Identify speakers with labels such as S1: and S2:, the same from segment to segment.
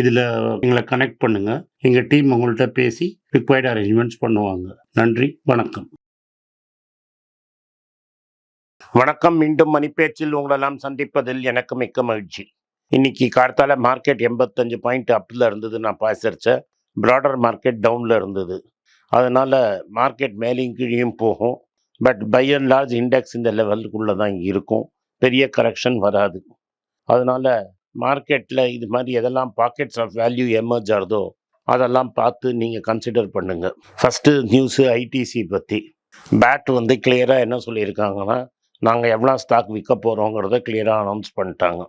S1: இதில் எங்களை கனெக்ட் பண்ணுங்கள் எங்கள் டீம் உங்கள்கிட்ட பேசி ரிக்வயர்டு அரேஞ்ச்மெண்ட்ஸ் பண்ணுவாங்க. நன்றி வணக்கம். வணக்கம் மீண்டும் மணிப்பேச்சில் உங்களெல்லாம் சந்திப்பதில் எனக்கு மிக்க மகிழ்ச்சி. இன்னைக்கு கார்த்தால மார்க்கெட் எண்பத்தஞ்சு பாயிண்ட் அப்பில் இருந்தது நான் பாசரித்தேன் ப்ராடர் மார்க்கெட் டவுனில் இருந்தது. அதனால் மார்க்கெட் மேலேயும் கீழேயும் போகும். But by and large index இந்த லெவலுக்குள்ளே தான் இருக்கும். பெரிய கரெக்ஷன் வராது. அதனால் மார்க்கெட்டில் இது மாதிரி எதெல்லாம் பாக்கெட்ஸ் ஆஃப் வேல்யூ எமர்ஜ் ஆகுதோ அதெல்லாம் பார்த்து நீங்கள் கன்சிடர் பண்ணுங்கள் ஃபஸ்ட்டு நியூஸு ஐடிசி பற்றி பேட் வந்து கிளியராக என்ன சொல்லியிருக்காங்கன்னா நாங்கள் எவ்வளோ ஸ்டாக் விற்க போகிறோங்கிறத கிளியராக அனௌன்ஸ் பண்ணிட்டாங்க.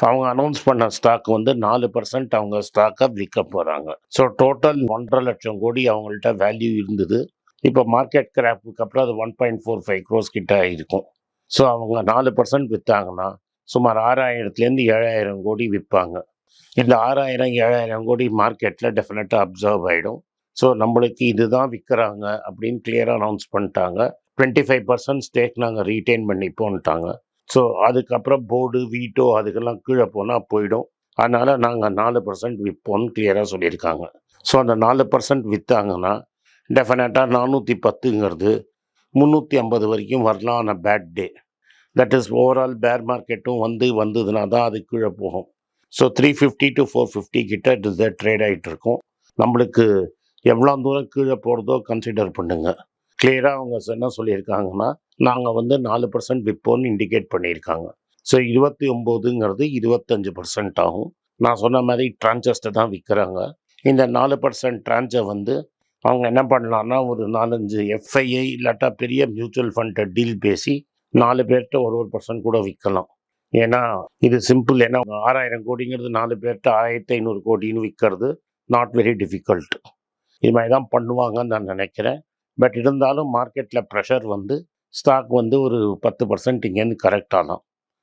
S1: அவங்க அனௌன்ஸ் பண்ண ஸ்டாக் வந்து நாலு பர்சன்ட் அவங்க ஸ்டாக்கை விற்க போகிறாங்க ஸோ டோட்டல் ஒன்றரை லட்சம் கோடி அவங்கள்ட்ட வேல்யூ இருந்தது. இப்போ மார்க்கெட் கிராப்புக்கு அப்புறம் அது one point four five crores கிட்ட இருக்கும் ஸோ அவங்க நாலு பர்சன்ட் விற்றாங்கன்னா சுமார் ஆறாயிரத்துலேருந்து ஏழாயிரம் கோடி விற்பாங்க. இந்த ஆறாயிரம் ஏழாயிரம் கோடி மார்க்கெட்டில் டெஃபினட்டாக அப்சர்வ் ஆகிடும் ஸோ நம்மளுக்கு இதுதான் விற்கிறாங்க அப்படின்னு கிளியராக அனௌன்ஸ் பண்ணிட்டாங்க. டுவெண்ட்டி ஃபைவ் பர்சன்ட் ஸ்டேக் நாங்கள் ரீட்டைன் பண்ணிப்போன்ட்டாங்க ஸோ அதுக்கப்புறம் போர்டு வீட்டோ அதுக்கெல்லாம் கீழே போனால் போயிடும். அதனால் நாங்கள் நாலு பர்சன்ட் விற்போம்னு கிளியராக சொல்லியிருக்காங்க. ஸோ அந்த நாலு பர்சன்ட் விற்றாங்கன்னா டெஃபினட்டாக நானூற்றி பத்துங்கிறது முந்நூற்றி ஐம்பது வரைக்கும் வரலாம் ஆன bad day that is overall bear மார்க்கெட்டும் வந்து வந்ததுன்னா தான் அது கீழே போகும். So three fifty to four fifty கிட்ட இட் இஸ் ட்ரேட் ஆகிட்டு இருக்கும். நம்மளுக்கு எவ்வளோ தூரம் கீழே போகிறதோ கன்சிடர் பண்ணுங்க. கிளியராக அவங்க என்ன சொல்லியிருக்காங்கன்னா நாங்கள் வந்து நாலு பர்சன்ட் விற்போம்னு இண்டிகேட் பண்ணியிருக்காங்க. ஸோ இருபத்தி ஒம்போதுங்கிறது இருபத்தஞ்சு பர்சன்ட் ஆகும். நான் சொன்ன மாதிரி ட்ரான்ச்சஸ்ட்டை தான் விற்கிறாங்க. இந்த நாலு பர்சன்ட் ட்ரான்ச்சை வந்து அவங்க என்ன பண்ணலான்னா ஒரு நாலஞ்சு எஃப்ஐஐ இல்லாட்டா பெரிய மியூச்சுவல் ஃபண்டை டீல் பேசி நாலு பேர்கிட்ட ஒரு ஒரு பர்சன்ட் கூட விற்கலாம். ஏன்னா இது சிம்பிள் ஏன்னா ஆறாயிரம் கோடிங்கிறது நாலு பேர்கிட்ட ஆயிரத்தி ஐநூறு கோடின்னு விற்கிறது நாட் வெரி டிஃபிகல்ட் இது மாதிரி தான் பண்ணுவாங்கன்னு நான் நினைக்கிறேன். பட் இருந்தாலும் மார்க்கெட்டில் ப்ரெஷர் வந்து ஸ்டாக் வந்து ஒரு பத்து பர்சன்ட் இங்கேருந்து கரெக்ட் ஆகலாம்.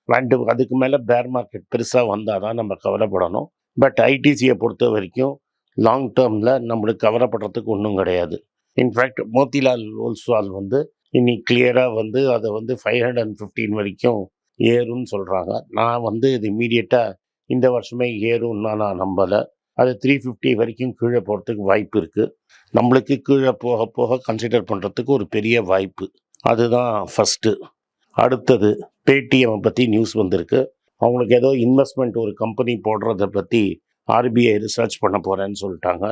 S1: ரெண்டு அதுக்கு மேலே பேர் மார்க்கெட் பெருசாக வந்தால் தான் நம்ம கவலைப்படணும். பட் ஐடிசியை பொறுத்த வரைக்கும் லாங் டேர்மில் நம்மளுக்கு கவலைப்படுறதுக்கு ஒன்றும் கிடையாது. இன்ஃபேக்ட் மோத்திலால் ஓல்ஸ்வால் வந்து இன்னைக்கு கிளியராக வந்து அதை வந்து ஃபைவ் ஹண்ட்ரட் அண்ட் ஃபிஃப்டீன் வரைக்கும் ஏறும்னு சொல்கிறாங்க நான் வந்து இது இமீடியட்டாக இந்த வருஷமே ஏறும்னா நான் நம்பலை. அது த்ரீ ஃபிஃப்டி வரைக்கும் கீழே போகிறதுக்கு வாய்ப்பு இருக்குது நம்மளுக்கு கீழே போக போக கன்சிடர் பண்ணுறதுக்கு ஒரு பெரிய வாய்ப்பு. அதுதான் ஃபஸ்ட்டு அடுத்தது பேடிஎம்மை பற்றி நியூஸ் வந்திருக்கு. அவங்களுக்கு ஏதோ இன்வெஸ்ட்மெண்ட் ஒரு கம்பெனி போடுறத பற்றி ஆர்பிஐ ரிசர்ச் பண்ண போகிறேன்னு சொல்லிட்டாங்க.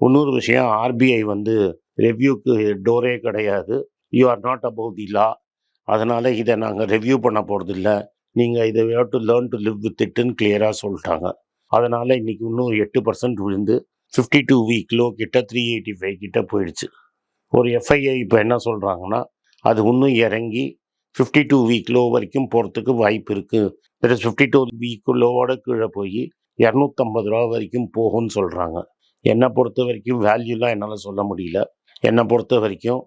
S1: இன்னொரு விஷயம் ஆர்பிஐ வந்து ரெவ்யூக்கு டோரே கிடையாது. You are not above the law அதனால் இதை நாங்கள் ரிவ்யூ பண்ண போகிறதில்ல நீங்கள் இதை have to learn to live with இட்டுன்னு கிளியராக சொல்லிட்டாங்க. அதனால் இன்றைக்கி இன்னும் எட்டு பர்சன்ட் விழுந்து ஃபிஃப்டி டூ வீக் லோ கிட்ட த்ரீ எயிட்டி ஃபைவ் கிட்ட போயிடுச்சு. ஒரு எஃப்ஐஐ இப்போ என்ன சொல்கிறாங்கன்னா அது இன்னும் இறங்கி ஃபிஃப்டி டூ வீக் லோ வரைக்கும் போகிறதுக்கு வாய்ப்பு இருக்குது தட் ஃபிஃப்டி டூ வீக் லோவோட கீழே போய் இரநூத்தம்பது ரூபா வரைக்கும் போகும்னு சொல்கிறாங்க என்னை பொறுத்த வரைக்கும் வேல்யூலாம் என்னால் சொல்ல முடியல. என்னை பொறுத்த வரைக்கும்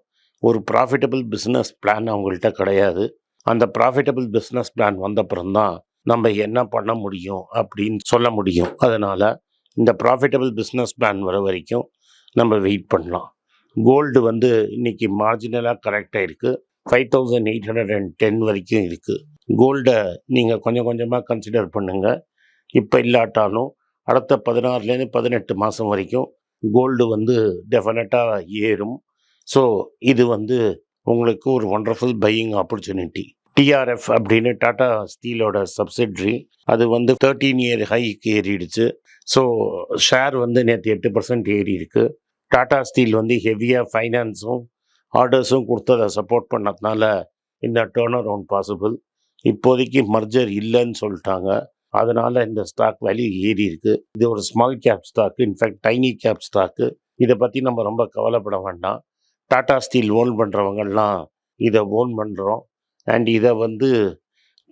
S1: ஒரு ப்ராஃபிட்டபிள் பிஸ்னஸ் பிளான் அவங்கள்ட்ட கிடையாது. அந்த ப்ராஃபிட்டபிள் பிஸ்னஸ் பிளான் வந்தப்புறம் தான் நம்ம என்ன பண்ண முடியும் அப்படின்னு சொல்ல முடியும். அதனால் இந்த ப்ராஃபிட்டபிள் பிஸ்னஸ் பிளான் வர வரைக்கும் நம்ம வெயிட் பண்ணலாம். கோல்டு வந்து இன்னைக்கு மார்ஜினலாக கரெக்டாக இருக்குது five thousand eight hundred and ten வரைக்கும் இருக்குது கோல்டை நீங்கள் கொஞ்சம் கொஞ்சமாக கன்சிடர் பண்ணுங்கள் இப்போ இல்லாட்டாலும் அடுத்த பதினாறுலேருந்து பதினெட்டு மாதம் வரைக்கும் கோல்டு வந்து டெஃபினட்டாக ஏறும். ஸோ இது வந்து உங்களுக்கு ஒரு ஒண்டர்ஃபுல் பையிங் ஆப்பர்ச்சுனிட்டி டிஆர்எஃப் அப்படின்னு டாடா ஸ்டீலோட சப்சிட்ரி அது வந்து தேர்ட்டீன் இயர் ஹைக்கு ஏறிடுச்சு. ஸோ ஷேர் வந்து நேற்று எட்டு பர்சன்ட் ஏறி இருக்கு. டாடா ஸ்டீல் வந்து ஹெவியாக ஃபைனான்ஸும் ஆர்டர்ஸும் கொடுத்ததை சப்போர்ட் பண்ணதுனால இந்த டேர்ன் அரவுண்ட் பாசிபிள் இப்போதைக்கு மர்ஜர் இல்லைன்னு சொல்லிட்டாங்க. அதனால் இந்த ஸ்டாக் வேல்யூ ஏறி இருக்கு. இது ஒரு small cap stock in fact tiny cap stock இதை பற்றி நம்ம ரொம்ப கவலைப்பட வேண்டாம். டாடா ஸ்டீல் ஓன் பண்ணுறவங்கெல்லாம் இதை ஓன் பண்ணுறோம் அண்ட் இதை வந்து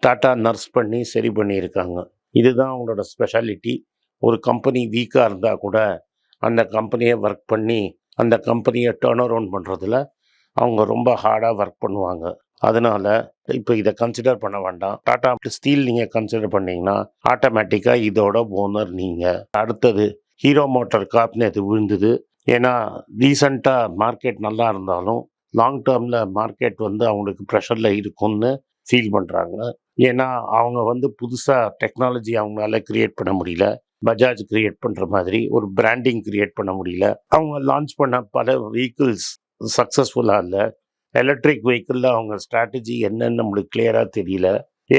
S1: டாட்டா நர்ஸ் பண்ணி சரி பண்ணியிருக்காங்க. இதுதான் அவங்களோட ஸ்பெஷாலிட்டி ஒரு கம்பெனி வீக்காக இருந்தால் கூட அந்த கம்பெனியை ஒர்க் பண்ணி அந்த கம்பெனியை டேர்ன் அரவுண்ட் பண்ணுறதுல அவங்க ரொம்ப ஹார்டாக ஒர்க் பண்ணுவாங்க. அதனால் இப்போ இதை கன்சிடர் பண்ண வேண்டாம். டாட்டா ஸ்டீல் நீங்கள் கன்சிடர் பண்ணிங்கன்னா ஆட்டோமேட்டிக்காக இதோட ஓனர் நீங்கள் அடுத்தது ஹீரோ மோட்டார் காப்னு அது விழுந்தது? ஏன்னா ரீசண்டாக மார்க்கெட் நல்லா இருந்தாலும் லாங் டேர்மில் மார்க்கெட் வந்து அவங்களுக்கு ப்ரெஷரில் இருக்கும்னு ஃபீல் பண்ணுறாங்க ஏன்னா அவங்க வந்து புதுசாக டெக்னாலஜி அவங்களால கிரியேட் பண்ண முடியல. பஜாஜ் கிரியேட் பண்ணுற மாதிரி ஒரு பிராண்டிங் கிரியேட் பண்ண முடியல. அவங்க லான்ச் பண்ண பல வெஹிக்கிள்ஸ் சக்ஸஸ்ஃபுல்லாக இல்லை. எலக்ட்ரிக் வெஹிக்கிளில் அவங்க ஸ்ட்ராட்டஜி என்னன்னு நம்மளுக்கு கிளியராக தெரியல.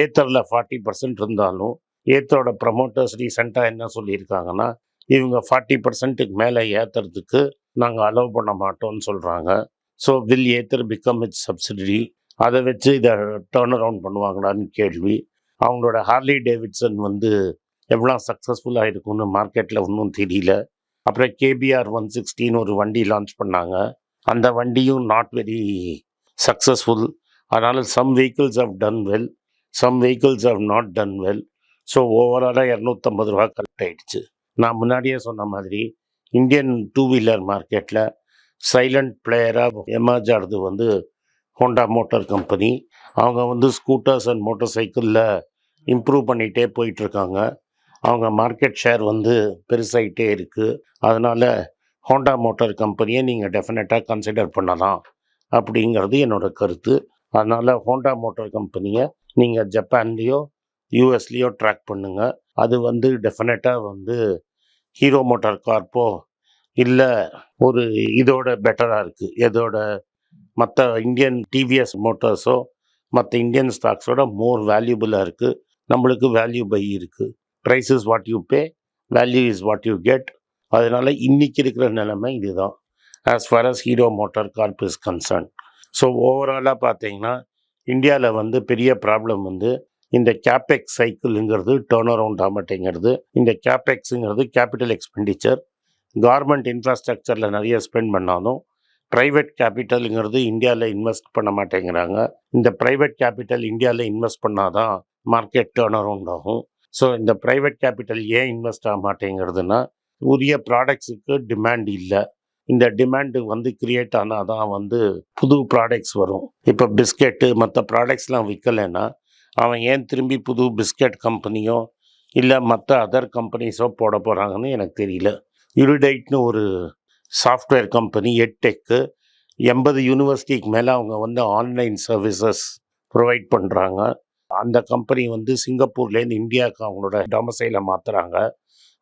S1: ஏத்தரில் ஃபார்ட்டி பர்சன்ட் இருந்தாலும் ஏத்தரோட ப்ரமோட்டர்ஸ் ரீசெண்டாக என்ன சொல்லியிருக்காங்கன்னா இவங்க ஃபார்ட்டி பர்சன்ட்டுக்கு மேலே ஏற்றுறதுக்கு நாங்கள் அலோவ் பண்ண மாட்டோம்னு சொல்கிறாங்க so will either become its subsidiary அதை வச்சு இதை டேர்ன் அரவுண்ட் பண்ணுவாங்களான்னு கேள்வி. அவங்களோட ஹார்லி டேவிட்சன் வந்து எவ்வளோ சக்ஸஸ்ஃபுல்லாக இருக்கும்னு மார்க்கெட்டில் ஒன்றும் தெரியல. அப்புறம் கேபிஆர் ஒன் சிக்ஸ்டின்னு ஒரு வண்டி லான்ச் பண்ணாங்க. அந்த வண்டியும் நாட் வெரி சக்ஸஸ்ஃபுல் அதனால் some vehicles have done well some vehicles have not done well so ஓவராலாக இரநூத்தம்பது ரூபா கலெக்ட் ஆகிடுச்சு நான் முன்னாடியே சொன்ன மாதிரி இந்தியன் டூ வீலர் மார்க்கெட்டில் சைலண்ட் பிளேயராக எமர்ஜ் ஆகிறது வந்து ஹோண்டா மோட்டார் கம்பெனி அவங்க வந்து ஸ்கூட்டர்ஸ் அண்ட் மோட்டார் சைக்கிளில் இம்ப்ரூவ் பண்ணிகிட்டே போயிட்டுருக்காங்க. அவங்க மார்க்கெட் ஷேர் வந்து பெருசாகிட்டே இருக்குது அதனால் ஹோண்டா மோட்டார் கம்பெனியை நீங்கள் டெஃபினட்டாக கன்சிடர் பண்ணலாம் அப்படிங்கிறது என்னோடய கருத்து. அதனால் ஹோண்டா மோட்டார் கம்பெனியை நீங்கள் ஜப்பான்லேயோ யூஎஸ்லேயோ ட்ராக் பண்ணுங்கள் அது வந்து டெஃபினட்டாக வந்து ஹீரோ மோட்டார் கார்ப்போ இல்லை ஒரு இதோட பெட்டராக இருக்குது எதோட? மற்ற இந்தியன் டிவிஎஸ் மோட்டார்ஸோ மற்ற இந்தியன் ஸ்டாக்ஸோட மோர் வேல்யூபிளாக இருக்குது நம்மளுக்கு வேல்யூ பை இருக்குது price is what you pay value is what you get. அதனால இன்றைக்கி இருக்கிற நிலைமை இதுதான். As far as Hero Motor Corp is concern. So ஓவராலாக பார்த்தீங்கன்னா இந்தியாவில் வந்து பெரிய ப்ராப்ளம் வந்து இந்த கேபெக்ஸ் சைக்கிளுங்கிறது டேர்ன் அரவுண்ட் ஆக இந்த கேபெக்ஸுங்கிறது கேபிட்டல் எக்ஸ்பெண்டிச்சர் கார்மெண்ட் இன்ஃப்ராஸ்ட்ரக்சரில் நிறைய ஸ்பெண்ட் பண்ணாலும் ப்ரைவேட் கேபிட்டலுங்கிறது இந்தியாவில் இன்வெஸ்ட் பண்ண மாட்டேங்கிறாங்க இந்த ப்ரைவேட் கேபிட்டல் இந்தியாவில் இன்வெஸ்ட் பண்ணாதான் மார்க்கெட் டேர்ன் அரவுண்ட் ஆகும். ஸோ இந்த ப்ரைவேட் கேபிட்டல் ஏன் இன்வெஸ்ட் ஆக மாட்டேங்கிறதுனா உரிய ப்ராடக்ட்ஸுக்கு டிமாண்ட் இல்லை. இந்த டிமாண்டு வந்து கிரியேட் ஆனால் தான் வந்து புது ப்ராடக்ட்ஸ் வரும். இப்போ பிஸ்கெட்டு மற்ற ப்ராடக்ட்ஸ்லாம் விற்கலைன்னா அவன் ஏன் திரும்பி புது பிஸ்கட் கம்பெனியோ இல்லை மற்ற அதர் கம்பெனிஸோ போட போகிறாங்கன்னு எனக்கு தெரியல. யுரிடைட்னு ஒரு சாஃப்ட்வேர் கம்பெனி எட்டெக்கு எண்பது யூனிவர்சிட்டிக்கு மேலே அவங்க வந்து ஆன்லைன் சர்வீசஸ் ப்ரொவைட் பண்ணுறாங்க அந்த கம்பெனி வந்து சிங்கப்பூர்லேருந்து இந்தியாவுக்கு அவங்களோட டொமசைலை மாற்றுறாங்க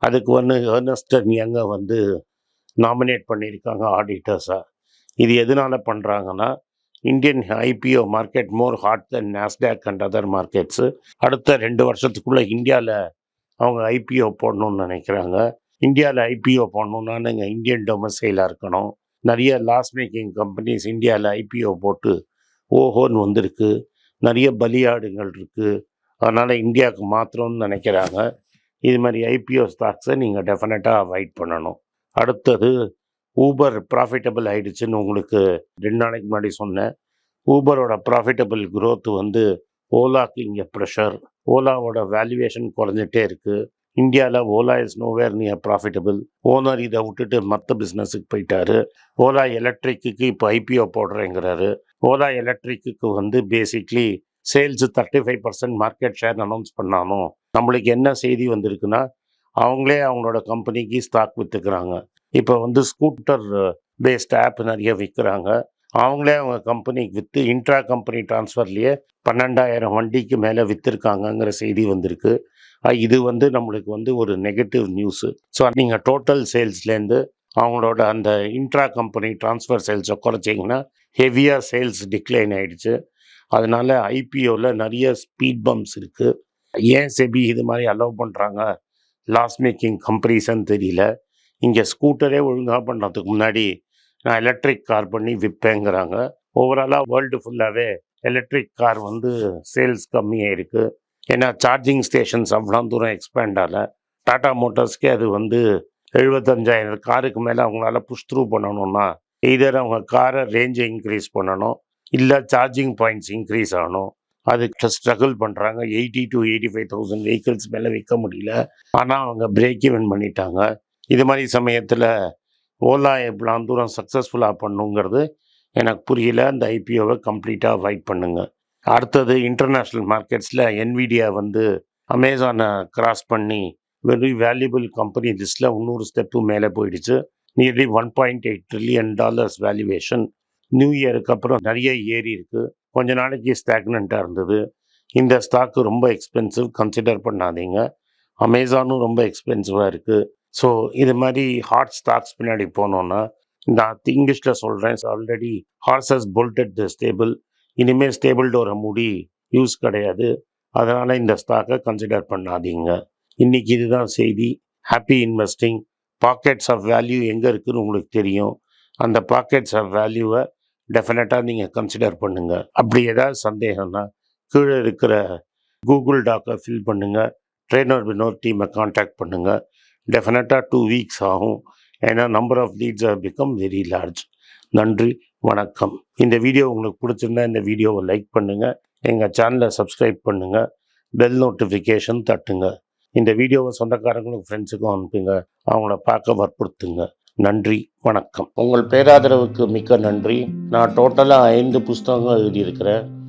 S1: அதுக்கு வந்து ஏர்னஸ்டன் யங்கை வந்து நாமினேட் பண்ணியிருக்காங்க ஆடிட்டர்ஸாக இது எதனால் பண்ணுறாங்கன்னா Indian IPO market more hot then Nasdaq and other markets அடுத்த ரெண்டு வருஷத்துக்குள்ளே இந்தியாவில் அவங்க ஐபிஓ போடணும்னு நினைக்கிறாங்க. இந்தியாவில் ஐபிஓ போடணுன்னா நீங்கள் இந்தியன் டொமசைலாக இருக்கணும். நிறைய லாஸ் மேக்கிங் கம்பெனிஸ் இந்தியாவில் ஐபிஓ போட்டு ஓஹோன்னு வந்திருக்கு. நிறைய பலியாடுகள் இருக்குது அதனால் இந்தியாவுக்கு மாத்திரம்னு நினைக்கிறாங்க. இது மாதிரி ஐபிஓ ஸ்டாக்ஸை நீங்கள் டெஃபினட்டாக அவாய்ட் பண்ணணும். அடுத்தது ஊபர் ப்ராஃபிட்டபிள் ஆகிடுச்சுன்னு உங்களுக்கு ரெண்டு நாளைக்கு முன்னாடி சொன்னேன். ஊபரோட ப்ராஃபிட்டபிள் க்ரோத் வந்து ஓலாக்கு இங்கே ப்ரெஷர் ஓலாவோட வேல்யூவேஷன் குறைஞ்சிட்டே இருக்குது இந்தியாவில் Ola is nowhere near profitable owner இதை விட்டுட்டு மற்ற பிஸ்னஸுக்கு போயிட்டாரு. ஓலா எலக்ட்ரிக்கு இப்போ ஐபிஓ போடுறேங்கிறாரு. ஓலா எலக்ட்ரிக்கு வந்து basically sales thirty five percent market share announce பண்ணாலும் நம்மளுக்கு என்ன செய்தி வந்திருக்குன்னா அவங்களே அவங்களோட கம்பெனிக்கு ஸ்டாக் விற்றுக்கிறாங்க இப்போ வந்து ஸ்கூட்டர் பேஸ்ட் ஆப் நிறைய விற்கிறாங்க அவங்களே அவங்க கம்பெனிக்கு விற்று இன்ட்ரா கம்பெனி ட்ரான்ஸ்ஃபர்லேயே பன்னெண்டாயிரம் வண்டிக்கு மேலே விற்றுருக்காங்கங்கிற செய்தி வந்திருக்கு. இது வந்து நம்மளுக்கு வந்து ஒரு நெகட்டிவ் நியூஸு ஸோ நீங்கள் டோட்டல் சேல்ஸ்லேருந்து அவங்களோட அந்த இன்ட்ரா கம்பெனி ட்ரான்ஸ்ஃபர் சேல்ஸை குறைச்சிங்கன்னா ஹெவியாக சேல்ஸ் டிக்ளைன் ஆகிடுச்சு அதனால ஐபிஓவில் நிறைய ஸ்பீட் பம்ப்ஸ் இருக்குது ஏன் செபி இது மாதிரி அலோவ் பண்ணுறாங்க லாஸ் மேக்கிங் கம்பெனிஸ்ன்னு தெரியல. இங்கே ஸ்கூட்டரே ஒழுங்காக பண்ணுறதுக்கு முன்னாடி நான் எலக்ட்ரிக் கார் பண்ணி விற்பேங்கிறாங்க ஓவராலாக வேர்ல்டு ஃபுல்லாகவே எலக்ட்ரிக் கார் வந்து சேல்ஸ் கம்மியாக இருக்குது ஏன்னா சார்ஜிங் ஸ்டேஷன்ஸ் அவ்வளோ தூரம் எக்ஸ்பேண்ட் ஆகலை. டாடா மோட்டார்ஸ்க்கே அது வந்து எழுபத்தஞ்சாயிரம் காருக்கு மேலே அவங்களால புஷ் த்ரூ பண்ணணும்னா எய்தர் அவங்க காரை ரேஞ்சை இன்க்ரீஸ் பண்ணணும் இல்லை சார்ஜிங் பாயிண்ட்ஸ் இன்க்ரீஸ் ஆகணும். அதுக்கு ஸ்ட்ரகிள் பண்ணுறாங்க eighty to eighty five thousand vehicles மேலே விற்க முடியல. ஆனால் அவங்க பிரேக் ஈவன் பண்ணிட்டாங்க. இது மாதிரி சமயத்தில் ஓலா எப்படிலாம் தூரம் சக்ஸஸ்ஃபுல்லாக பண்ணுங்கிறது எனக்கு புரியல. அந்த ஐபிஓவை கம்ப்ளீட்டாக அவாய்ட் பண்ணுங்கள் அடுத்தது இன்டர்நேஷ்னல் மார்க்கெட்ஸில் என்விடியா வந்து அமேசானை கிராஸ் பண்ணி வெரி வேல்யூபிள் கம்பெனி லிஸ்ட்டில் இன்னொரு ஸ்டெப்பு மேலே போயிடுச்சு. Nearly one point eight trillion dollars valuation new இயருக்கு அப்புறம் நிறைய ஏறி இருக்குது கொஞ்ச நாளைக்கு ஸ்டாக்னண்ட்டாக இருந்தது. இந்த ஸ்டாக்கு ரொம்ப எக்ஸ்பென்சிவ் கன்சிடர் பண்ணாதீங்க. அமேசானும் ரொம்ப எக்ஸ்பென்சிவாக இருக்குது ஸோ இது மாதிரி ஹாட் ஸ்டாக்ஸ் பின்னாடி போனோன்னா நான் இங்கிலீஷில் சொல்கிறேன் already horses bolted the stable இனிமேல் ஸ்டேபிள் டோரை மூடி யூஸ் கிடையாது. அதனால் இந்த ஸ்டாக்கை கன்சிடர் பண்ணாதீங்க. இன்றைக்கி இதுதான் செய்தி. Happy investing pockets of value எங்கே இருக்குதுன்னு உங்களுக்கு தெரியும். அந்த பாக்கெட்ஸ் ஆஃப் வேல்யூவை டெஃபினட்டாக நீங்கள் கன்சிடர் பண்ணுங்கள் அப்படி ஏதாவது சந்தேகம்னா கீழே இருக்கிற கூகுள் டாக்கை ஃபில் பண்ணுங்கள் ட்ரெயினர் வினோர் டீமை காண்டாக்ட் பண்ணுங்கள் டெஃபினட்டாக டூ வீக்ஸ் ஆகும். ஏன்னா number of leads are become very large நன்றி வணக்கம். இந்த வீடியோ உங்களுக்கு பிடிச்சிருந்தா இந்த வீடியோவை லைக் பண்ணுங்கள் எங்கள் சேனலை சப்ஸ்கிரைப் பண்ணுங்கள் பெல் நோட்டிஃபிகேஷன் தட்டுங்க. இந்த வீடியோவை சொந்தக்காரங்களுக்கும் ஃப்ரெண்ட்ஸுக்கும் அனுப்புங்க. அவங்கள பார்க்க வற்புறுத்துங்க. நன்றி வணக்கம். உங்கள் பேராதரவுக்கு மிக்க நன்றி. நான் டோட்டலாக ஐந்து புஸ்தகங்கள் எழுதியிருக்கிறேன்.